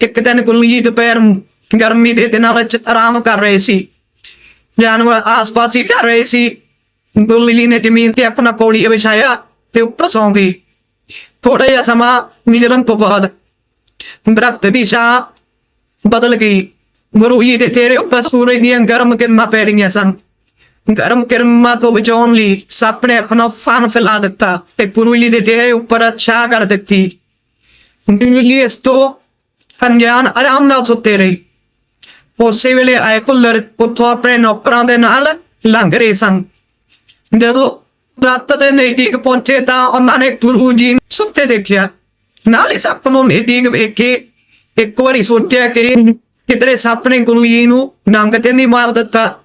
ਇੱਕ ਦਿਨ ਗੁੱਲੀ ਜੀ ਦੁਪਹਿਰ ਨੂੰ ਗਰਮੀ ਦੇ ਦਿਨਾਂ ਵਿੱਚ ਆਰਾਮ ਕਰ ਰਹੇ ਸੀ। ਜਾਨਵਰ ਆਸ-ਪਾਸ ਹੀ ਕਰ ਰਹੇ ਸੀ। ਗੁਰੂ ਜੀ ਨੇ ਜ਼ਮੀਨ ਤੇ ਆਪਣਾ ਪੌੜੀ ਵਿਛਾਇਆ ਤੇ ਉੱਪਰ ਸੌਂ ਗਈ। ਥੋੜਾ ਜਿਹਾ ਸਮਾਂ ਮਿਲਣ ਤੋਂ ਬਾਅਦ ਦਰਖਤ ਦੀ ਛਾਂ ਬਦਲ ਗਈ। ਗੁਰੂ ਜੀ ਦੇ ਤੇਰੇ ਉੱਪਰ ਸੂਰਜ ਦੀਆਂ ਗਰਮ ਕਿਰਨਾਂ ਪੈ ਰਹੀਆਂ ਸਨ। ਗਰਮ ਕਿਰਨਾਂ ਤੋਂ ਬਚਾਉਣ ਲਈ ਸੱਪ ਨੇ ਆਪਣਾ ਫਨ ਫੈਲਾ ਦਿੱਤਾ ਤੇ ਗੁਰੂ ਜੀ ਦੇ ਦੇਹ ਉੱਪਰ ਛਾਂ ਕਰ ਦਿੱਤੀ। ਗੁਰੂ ਇਸ ਤੋਂ ਅਣਜਾਣ ਆਰਾਮ ਨਾਲ ਸੁੱਤੇ ਰਹੀ। ਉਸੇ ਵੇਲੇ ਆਏ ਕੁੱਲਰ ਉੱਥੋਂ ਆਪਣੇ ਨੌਕਰਾਂ ਦੇ ਨਾਲ ਲੰਘ ਰਹੇ ਸਨ। ਜਦੋਂ ਰਾਤ ਦੇ ਨਜ਼ਦੀਕ ਪਹੁੰਚੇ ਤਾਂ ਉਹਨਾਂ ਨੇ ਗੁਰੂ ਜੀ ਸੁੱਤੇ ਦੇਖਿਆ। ਨਾਲ ਹੀ ਸੱਪ ਨੂੰ ਨਜ਼ਦੀਕ ਵੇਖ ਕੇ ਇੱਕ ਵਾਰੀ ਸੋਚਿਆ ਕਿ ਕਿਧਰੇ ਸੱਪ ਨੇ ਗੁਰੂ ਜੀ ਨੂੰ ਨੰਗ ਤੇ ਨਹੀਂ ਮਾਰ ਦਿੱਤਾ।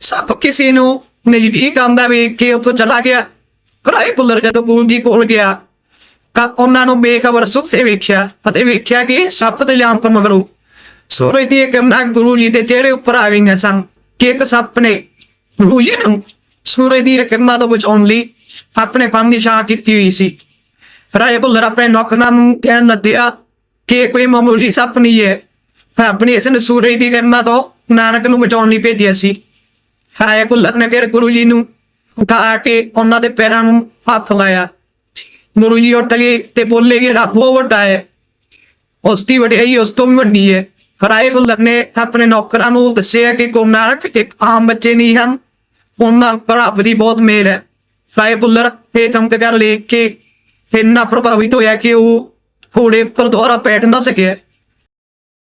ਸੱਪ ਕਿਸੇ ਨੂੰ ਨਜ਼ਦੀਕ ਆਂਦਾ ਵੇਖ ਕੇ ਉੱਥੋਂ ਚਲਾ ਗਿਆ। ਕਰਾਈ ਪੁੱਲਰ ਜਦੋਂ ਗੁਰੂ ਜੀ ਕੋਲ ਗਿਆ ਉਹਨਾਂ ਨੂੰ ਬੇਖਬਰ ਸੁੱਤੇ ਵੇਖਿਆ ਅਤੇ ਵੇਖਿਆ ਕਿ ਸੱਪ ਤੇ ਲਿਆਮ ਤੋਂ ਮਗਰੋਂ ਸੂਰਜ ਦੀ ਕਿਰਨਾਂ ਗੁਰੂ ਜੀ ਦੇ ਚਿਹਰੇ ਉੱਪਰ ਆ ਗਈਆਂ ਸਨ ਕਿ ਇੱਕ ਸੱਪ ਨੇ ਗੁਰੂ ਜੀ ਨੂੰ ਸੂਰਜ ਦੀ ਕਿਰਨਾਂ ਤੋਂ ਬਚਾਉਣ ਲਈ ਆਪਣੇ ਫਨ ਦੀ ਛਾਂ ਕੀਤੀ ਹੋਈ ਸੀ। ਰਾਏ ਬੁੱਲਰ ਆਪਣੇ ਨੌਕਰਾਂ ਨੂੰ ਕਹਿਣ ਲੱਗਿਆ ਕਿ ਕੋਈ ਮਾਮੂਲੀ ਸੱਪ ਨਹੀਂ ਹੈ। ਆਪਣੀ ਇਸ ਨੇ ਸੂਰਜ ਦੀ ਕਿਰਨਾਂ ਤੋਂ ਨਾਨਕ ਨੂੰ ਬਚਾਉਣ ਲਈ ਭੇਜਿਆ ਸੀ। ਰਾਏ ਬੁੱਲਰ ਨੇ ਫਿਰ ਗੁਰੂ ਜੀ ਨੂੰ ਉਠਾ ਕੇ ਉਹਨਾਂ ਦੇ ਪੈਰਾਂ ਨੂੰ ਹੱਥ ਲਾਇਆ। ਗੁਰੂ ਜੀ ਉੱਠ ਗਏ ਤੇ ਬੋਲੇ ਕਿ ਰੱਬ ਉਹ ਵੱਡਾ ਹੈ। ਉਸ ਦੀ ਵਡਿਆਈ ਉਸ ਤੋਂ ਵੀ ਵੱਡੀ ਹੈ। ਰਾਏ ਗੁਲਰ ਨੇ ਆਪਣੇ ਨੌਕਰਾਂ ਨੂੰ ਦੱਸਿਆ ਕਿ ਗੁਰੂ ਨਾਨਕ ਇੱਕ ਆਮ ਬੱਚੇ ਨਹੀਂ ਹਨ। ਉਹਨਾਂ ਰੱਬ ਦੀ ਬਹੁਤ ਮਿਹਰ ਹੈ। ਰਾਏ ਗੁਲਰ ਇਹ ਚਮਤਕਾਰ ਲੈ ਕੇ ਇੰਨਾ ਪ੍ਰਭਾਵਿਤ ਹੋਇਆ ਕਿ ਉਹ ਘੋੜੇ ਪਰ ਦੁਆਰਾ ਬੈਠ ਨਾ ਸਕਿਆ।